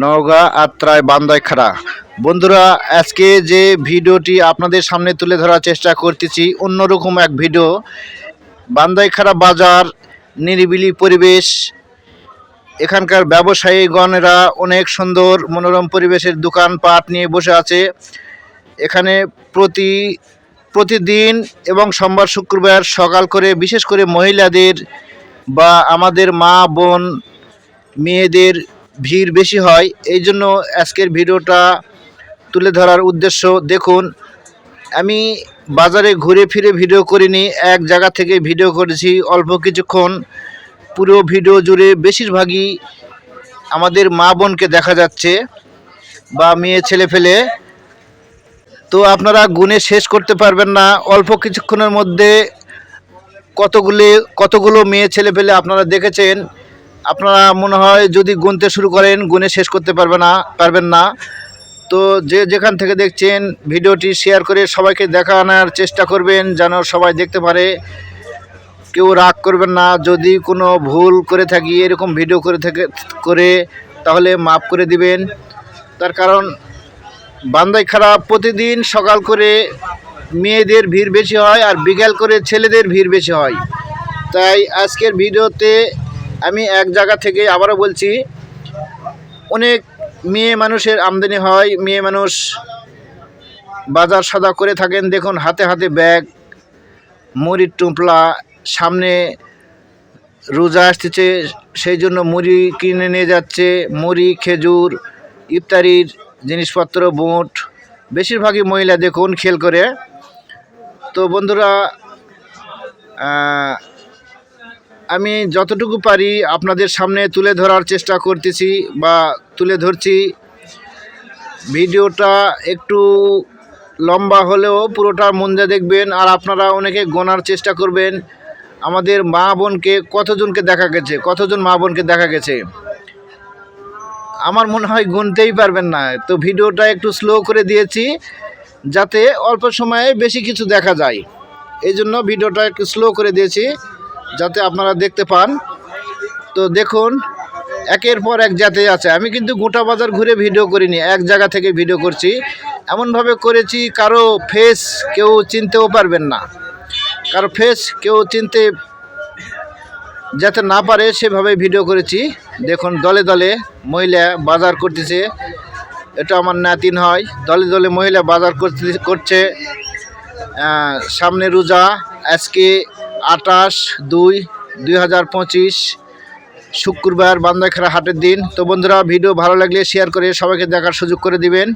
নওগাঁ আত্রায় বান্দাইখাড়া বন্ধুরা, আজকে যে ভিডিওটি আপনাদের সামনে তুলে ধরার চেষ্টা করতেছি, অন্যরকম এক ভিডিও। বান্দাইখাড়া বাজার, নিরিবিলি পরিবেশ, এখানকার ব্যবসায়ীগণেরা অনেক সুন্দর মনোরম পরিবেশের দোকানপাট নিয়ে বসে আছে। এখানে প্রতি, প্রতিদিন এবং সোমবার, শুক্রবার সকাল করে, বিশেষ করে মহিলাদের বা আমাদের মা, বোন, মেয়েদের ভিড় বেশি হয়, এই জন্য আজকের ভিডিওটা তুলে ধরার উদ্দেশ্য দেখুন। আমি বাজারে ঘুরে ফিরে ভিডিও করিনি, এক জায়গা থেকে ভিডিও করেছি অল্প কিছুক্ষণ। পুরো ভিডিও জুড়ে বেশিরভাগই আমাদের মা বোনকে দেখা যাচ্ছে বা মেয়ে ছেলে ফেলে। তো আপনারা গুণে শেষ করতে পারবেন না, অল্প কিছুক্ষণের মধ্যে কতগুলি কতগুলো মেয়ে ছেলে ফেলে আপনারা দেখেছেন। আপনারা মনে হয় যদি গুনতে শুরু করেন, গুনে শেষ করতে পারবে না, পারবেন না। তো যে যেখান থেকে দেখছেন, ভিডিওটি শেয়ার করে সবাইকে দেখানোর চেষ্টা করবেন, যেন সবাই দেখতে পারে। কেউ রাগ করবেন না, যদি কোনো ভুল করে থাকি, এরকম ভিডিও করে থেকে, করে, তাহলে মাফ করে দিবেন। তার কারণ, বান্দাই খারাপ, প্রতিদিন সকাল করে মেয়েদের ভিড় বেশি হয় আর বিকেল করে ছেলেদের ভিড় বেশি হয়। তাই আজকের ভিডিওতে আমি এক জায়গা থেকে আবারও বলছি, অনেক মেয়ে মানুষের আমদানি হয়, মেয়ে মানুষ বাজার সাদা করে থাকেন। দেখুন, হাতে হাতে ব্যাগ, মুড়ির টুপলা, সামনে রোজা আসতেছে, সেই জন্য মুড়ি কিনে নিয়ে যাচ্ছে, মুড়ি, খেজুর ইফতারির জিনিসপত্র, বুট। বেশিরভাগই মহিলা দেখুন, খেল করে। তো বন্ধুরা আমি যতটুকু পারি আপনাদের সামনে তুলে ধরার চেষ্টা করতেছি বা তুলে ধরছি। ভিডিওটা একটু লম্বা হলেও পুরোটা মন দিয়ে দেখবেন আর আপনারা অনেকে গোনার চেষ্টা করবেন। আমাদের মা বোনকে কতজনকে দেখা গেছে? কতজন মা বোনকে দেখা গেছে? আমার মনে হয় গুনতেই পারবেন না। তো ভিডিওটা একটু স্লো করে দিয়েছি যাতে অল্প সময়ে বেশি কিছু দেখা যায়। এই জন্য ভিডিওটা একটু স্লো করে দিয়েছি। যাতে আপনারা দেখতে পান। তো দেখুন, একের পর এক জাতে আছে। আমি কিন্তু গোটা বাজার ঘুরে ভিডিও করিনি, এক জায়গা থেকে ভিডিও করছি। এমনভাবে করেছি, কারও ফেস কেউ চিনতেও পারবেন না। কারও ফেস কেউ চিনতে যাতে না পারে, সেভাবে ভিডিও করেছি। দেখুন, দলে দলে মহিলা বাজার করতেছে। এটা আমার নাতিন হয়। দলে দলে মহিলা বাজার করছে। সামনে রোজা, আজকে আটাশ দুই দুই হাজার পঁচিশ, শুক্রবার বান্দাখেরা হাটের দিন। তো বন্ধুরা, ভিডিও ভালো লাগলে শেয়ার করে সবাইকে দেখার সুযোগ করে দিবেন।